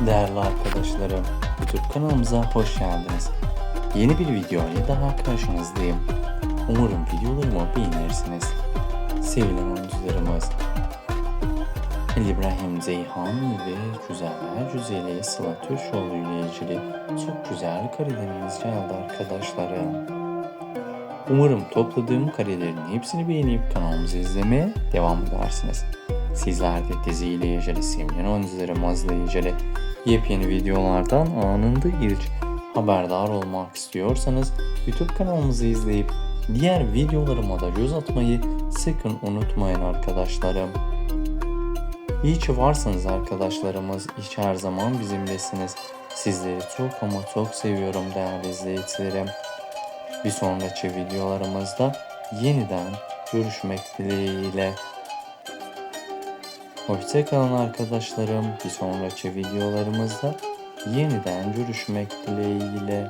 Değerli arkadaşlarım, YouTube kanalımıza hoş geldiniz. Yeni bir video ile daha karşınızdayım. Umarım videolarımı beğenirsiniz. Sevilen oyuncularımız İbrahim Zeyhan ve Güzeller Güzeli Sıla Türkoğlu ile ilgili çok güzel karelerimiz geldi arkadaşlarım. Umarım topladığım karelerin hepsini beğenip kanalımızı izlemeye devam edersiniz. Sizler de diziyle ilgili, sevilen oyuncularımızla ilgili yepyeni videolardan anında ilk haberdar olmak istiyorsanız YouTube kanalımızı izleyip diğer videolarıma da göz atmayı sakın unutmayın arkadaşlarım. İyi ki varsınız arkadaşlarımız. Ki her zaman bizimlesiniz. Sizleri çok ama çok seviyorum değerli izleyicilerim. Bir sonraki videolarımızda yeniden görüşmek dileğiyle. Hoşçakalın arkadaşlarım. Bir sonraki videolarımızda yeniden görüşmek dileğiyle.